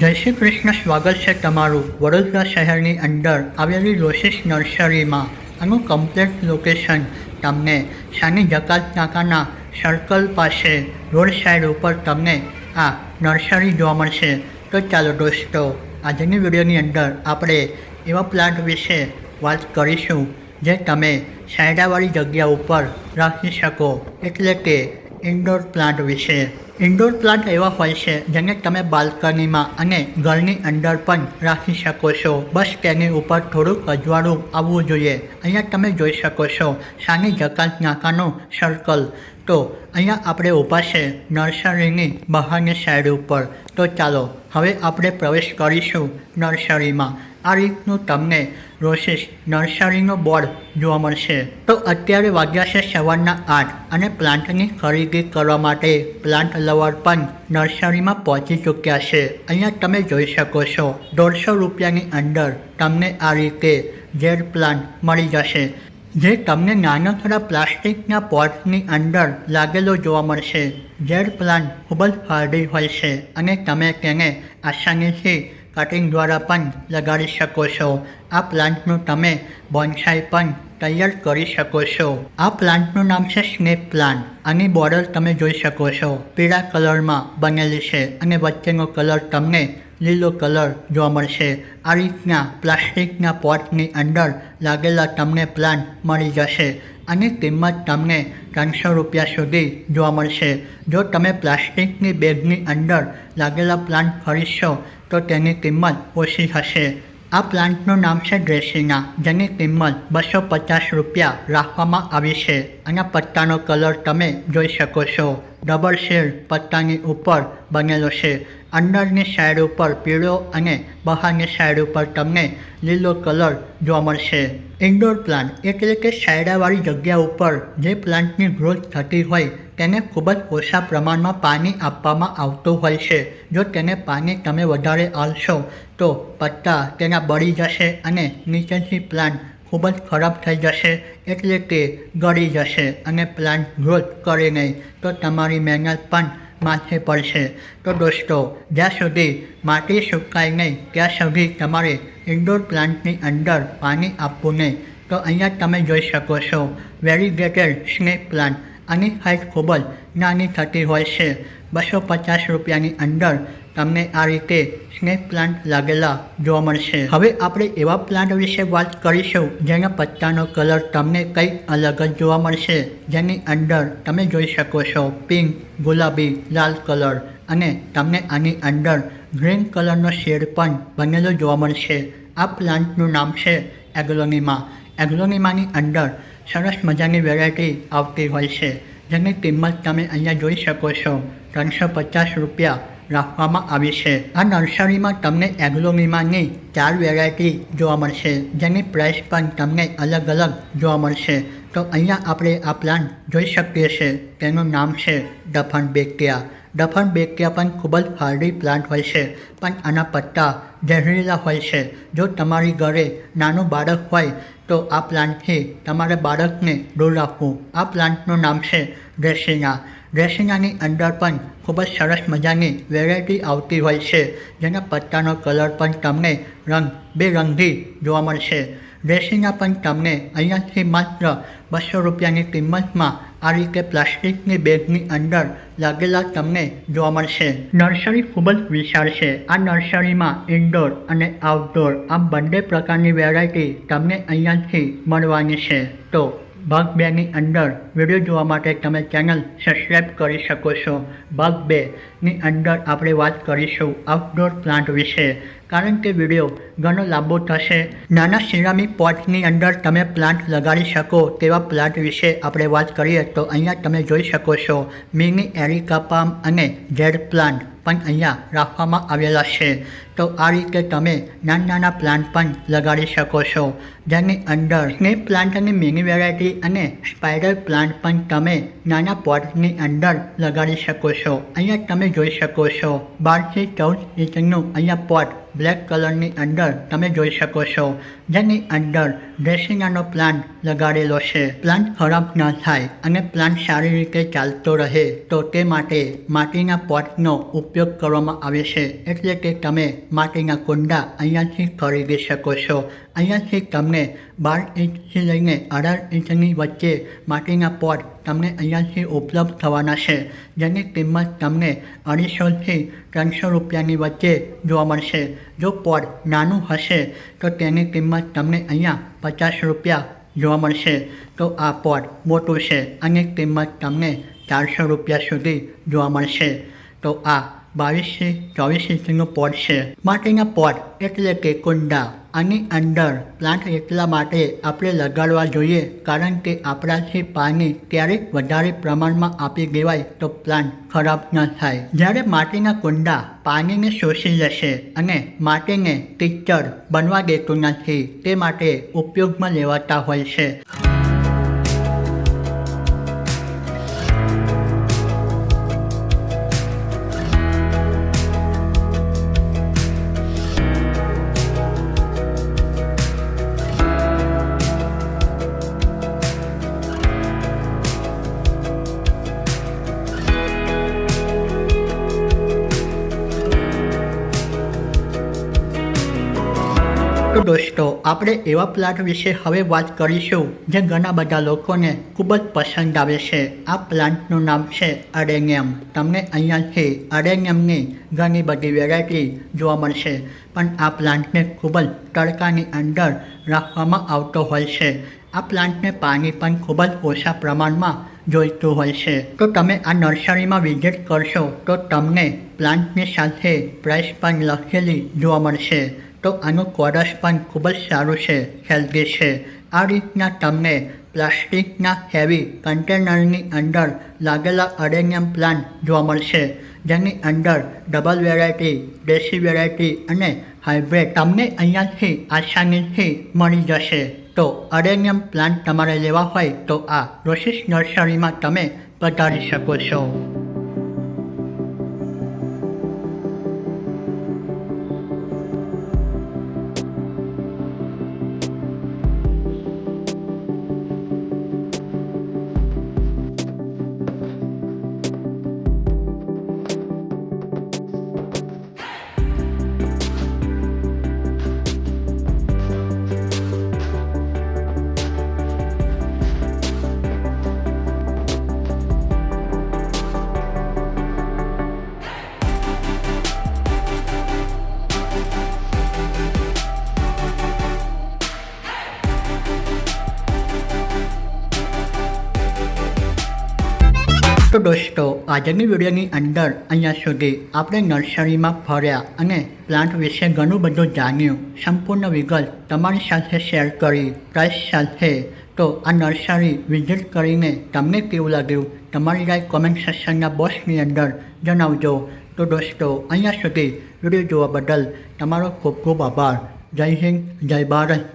જય શ્રી કૃષ્ણ, સ્વાગત છે તમારું વડોદરા શહેરની અંદર આવેલી રોશિસ નર્સરીમાં. આનું કમ્પ્લેટ લોકેશન તમને શાની જકાત નાકાના સર્કલ પાસે, રોડ સાઈડ ઉપર તમને આ નર્સરી જોવા મળશે. તો ચાલો દોસ્તો, આજની વિડીયોની અંદર આપણે એવા પ્લાન્ટ વિશે વાત કરીશું જે તમે સાયડાવાળી જગ્યા ઉપર રાખી શકો. એટલે કે ઇન્ડોર પ્લાન્ટ વિશે. ઇન્ડોર પ્લાન્ટ એવા હોય છે જેને તમે બાલ્કનીમાં અને ઘરની અંદર પણ રાખી શકો છો. બસ તેની ઉપર થોડુંક અજવાળું આવવું જોઈએ. અહીંયા તમે જોઈ શકો છો સાની જકાત નાકાનું સર્કલ તો અહીંયા આપણે ઊભા છે નર્સરીની બહારની સાઈડ ઉપર. તો ચાલો, હવે આપણે પ્રવેશ કરીશું નર્સરીમાં. આ રીતનું તમને રોશિસ નર્સરીનો બોર્ડ જોવા મળશે. તો અત્યારે વાગ્યા છે સવારના આઠ અને પ્લાન્ટની ખરીદી કરવા માટે પ્લાન્ટ લવર પણ નર્સરીમાં પહોંચી ચૂક્યા છે. અહીંયા તમે જોઈ શકો છો, દોઢસો રૂપિયાની અંદર તમને આ રીતે ઝેડ પ્લાન્ટ મળી જશે, જે તમને નાનકડા પ્લાસ્ટિકના પોટની અંદર લાગેલો જોવા મળશે. ઝેડ પ્લાન્ટ ખૂબ જ હાર્ડી હોય છે અને તમે તેને આસાનીથી કટિંગ દ્વારા પણ લગાડી શકો છો. આ પ્લાન્ટનું તમે બોન્સાઈ પણ તૈયાર કરી શકો છો. આ પ્લાન્ટનું નામ છે સ્નેક પ્લાન્ટ. આની બોર્ડર તમે જોઈ શકો છો. પીળા કલરમાં બનેલી છે અને વચ્ચેનો કલર તમને લીલો કલર જોવા મળશે. આ રીતના પ્લાસ્ટિકના પોટની અંદર લાગેલા તમને પ્લાન્ટ મળી જશે આની કિંમત તમને ત્રણસો રૂપિયા સુધી જોવા મળશે. જો તમે પ્લાસ્ટિકની બેગની અંદર લાગેલા પ્લાન્ટ ખરીદશો તો તેની કિંમત ઓછી હશે. આ પ્લાન્ટનું નામ છે ડ્રેસિના જેની કિંમત બસો પચાસ રૂપિયા રાખવામાં આવી છે. અને પત્તાનો કલર તમે જોઈ શકો છો. ડબલ શેડ પત્તાની ઉપર બનેલો છે. અંદરની સાઈડ ઉપર પીળો અને બહારની સાઈડ ઉપર તમને લીલો કલર જોવા મળશે. ઇન્ડોર પ્લાન્ટ એટલે કે સાયડાવાળી જગ્યા ઉપર જે પ્લાન્ટની ગ્રોથ થતી હોય તેને ખૂબ જ ઓછા પ્રમાણમાં પાણી આપવામાં આવતું હોય છે. જો તેને પાણી તમે વધારે આપશો તો પત્તા તેના બળી જશે અને નીચેથી પ્લાન્ટ ખૂબ જ ખરાબ થઈ જશે, એટલે તે ગળી જશે અને પ્લાન્ટ ગ્રોથ કરે નહીં. તો તમારી મહેનત પણ માથે પડશે. તો દોસ્તો, જ્યાં સુધી માટી સુકાય નહીં, ત્યાં સુધી તમારે ઇન્ડોર પ્લાન્ટની અંદર પાણી આપવું નહીં. તો અહીંયા તમે જોઈ શકો છો વેરીગેટેડ સ્નેક પ્લાન્ટ આની હાઇટ ખૂબ જ નાની થતી હોય છે. બસો પચાસ રૂપિયાની અંદર તમને આ રીતે સ્નેક પ્લાન્ટ લાગેલા જોવા મળશે. હવે આપણે એવા પ્લાન્ટ વિશે વાત કરીશું, જેના પત્તાનો કલર તમને કંઈક અલગ જ જોવા મળશે. જેની અંદર તમે જોઈ શકો છો પિંક, ગુલાબી, લાલ કલર અને તમને આની અંદર ગ્રીન કલરનો શેડ પણ બનેલો જોવા મળશે. આ પ્લાન્ટનું નામ છે એગ્લોનીમા. એગ્લોનીમાની અંદર સરસ મજાની વેરાયટી આવતી હોય છે. જેની કિંમત તમે અહીંયા જોઈ શકો છો. ત્રણસો પચાસ રૂપિયા રાખવામાં આવી છે. આ નર્સરીમાં તમને એગ્લોમીમાની ચાર વેરાયટી જોવા મળશે. જેની પ્રાઇસ પણ તમને અલગ અલગ જોવા મળશે. તો અહીંયા આપણે આ પ્લાન્ટ જોઈ શકીએ છીએ તેનું નામ છે ડફન બેક્ટિયા ડફન બેક્ટિયા પણ ખૂબ જ હાર્ડી પ્લાન્ટ હોય છે. પણ આના પત્તા ઝેરીલા હોય છે. જો તમારી ઘરે નાનું બાળક હોય તો આ પ્લાન્ટથી તમારે બાળકને દૂર રાખવું. આ પ્લાન્ટનું નામ છે ડ્રેસિના ડ્રેસિનાની અંદર પણ ખૂબ જ સરસ મજાની વેરાયટી આવતી હોય છે. જેના પત્તાનો કલર પણ તમને રંગ બેરંગી જોવા મળશે. ડ્રેસિના પણ તમને અહીંયાથી માત્ર બસો રૂપિયાની કિંમતમાં આ રીતે પ્લાસ્ટિકની બેગની અંદર લાગેલા તમને જોવા મળશે. નર્સરી ખૂબ જ વિશાળ છે. આ નર્સરીમાં ઇન્ડોર અને આઉટડોર આમ બંને પ્રકારની વેરાયટી તમને અહીંયાથી મળવાની છે. તો ભાગ બેની અંદર વીડિયો જોવા માટે તમે ચેનલ સબસ્ક્રાઈબ કરી શકો છો. ભાગ બેની અંદર આપણે વાત કરીશું આઉટડોર પ્લાન્ટ વિશે. કારણ કે વીડિયો ઘણો લાંબો થશે. નાના સિરામિક પોટની અંદર તમે પ્લાન્ટ લગાડી શકો તેવા પ્લાન્ટ વિશે આપણે વાત કરીએ તો અહીંયા તમે જોઈ શકો છો મિની એરિકા પામ અને ઝેડ પ્લાન્ટ પણ અહીંયા રાખવામાં આવેલા છે. તો તો આ રીતે તમે નાના નાના પ્લાન્ટ પણ લગાડી શકો છો. જેની અંદર સ્નેક પ્લાન્ટની મિની વેરાયટી અને સ્પાઇડર પ્લાન્ટ પણ તમે નાના પોટની અંદર લગાડી શકો છો. અહીંયા તમે જોઈ શકો છો. બારથી ચૌદ ઇંચનું અહીંયા પોટ બ્લેક કલરની અંદર તમે જોઈ શકો છો, જેની અંદર ડ્રેસિંગાનો પ્લાન્ટ લગાડેલો છે. પ્લાન્ટ ખરાબ ન થાય અને પ્લાન્ટ સારી રીતે ચાલતો રહે તો તે માટે માટીના પોટનો ઉપયોગ કરવામાં આવે છે. એટલે કે તમે માટીના કુંડા અહીંયાથી ખરીદી શકો છો. અહીંયાથી તમને બાર ઇંચથી લઈને અઢાર ઇંચની વચ્ચે માટીના પોટ તમને અહીંયાથી ઉપલબ્ધ થવાના છે, જેની કિંમત તમને અઢીસોથી ત્રણસો રૂપિયાની વચ્ચે જોવા મળશે. જો પોટ નાનું હશે, તો તેની કિંમત તમને અહીંયા પચાસ રૂપિયા જોવા મળશે. તો આ પોટ મોટું છે, અને કિંમત તમને ચારસો રૂપિયા સુધી જોવા મળશે. તો આ બાવીસથી ચોવીસ ઇંચનું પોટ છે. માટીના પોટ એટલે કે કુંડા. આની અંદર પ્લાન્ટ એટલા માટે આપણે લગાડવા જોઈએ કારણ કે આપણાથી પાણી ક્યારેક વધારે પ્રમાણમાં આપી દેવાય તો પ્લાન્ટ ખરાબ ન થાય. જ્યારે માટીના કુંડા પાણીને શોષી લેશે અને માટીને ટીચર બનવા દેતું નથી, તે માટે ઉપયોગમાં લેવાતા હોય છે. તો દોસ્તો, આપણે એવા પ્લાન્ટ વિશે હવે વાત કરીશું જે ઘણા બધા લોકોને ખૂબ જ પસંદ આવે છે. આ પ્લાન્ટનું નામ છે અડેનિયમ તમને અહીંયાથી અડેનિયમની ઘણી બધી વેરાયટી જોવા મળશે, પણ આ પ્લાન્ટને ખૂબ જ તડકાની અંદર રાખવામાં આવતો હોય છે. આ પ્લાન્ટને પાણી પણ ખૂબ જ ઓછા પ્રમાણમાં જોઈતું હોય છે. તો તમે આ નર્સરીમાં વિઝિટ કરશો તો તમને પ્લાન્ટની સાથે પ્રાઇસ પણ લખેલી જોવા મળશે. તો આનું કોરસ પણ ખૂબ જ સારું છે, હેલ્ધી છે. આ રીતના તમને પ્લાસ્ટિકના હેવી કન્ટેનરની અંદર લાગેલા અરેનિયમ પ્લાન્ટ જોવા મળશે, જેની અંદર ડબલ વેરાયટી, દેશી વેરાયટી અને હાઇબ્રિડ તમને અહીંયાથી આસાનીથી મળી જશે. તો અરેનિયમ પ્લાન્ટ તમારે લેવા હોય તો આ રોશિસ નર્સરીમાં તમે પધારી શકો છો. તો દોસ્તો, આજની વિડીયોની અંદર અહીંયા સુધી આપણે નર્સરીમાં ફર્યા અને પ્લાન્ટ વિશે ઘણું બધું જાણ્યું. સંપૂર્ણ વિગત તમારી સાથે શેર કરી, પ્રાઇસ સાથે. તો આ નર્સરી વિઝિટ કરીને તમને કેવું લાગ્યું? તમારી રાય કોમેન્ટ સેક્શનના બોક્સની અંદર જણાવજો. તો દોસ્તો, અહીંયા સુધી વીડિયો જોવા બદલ તમારો ખૂબ ખૂબ આભાર. જય હિન્દ, જય ભારત.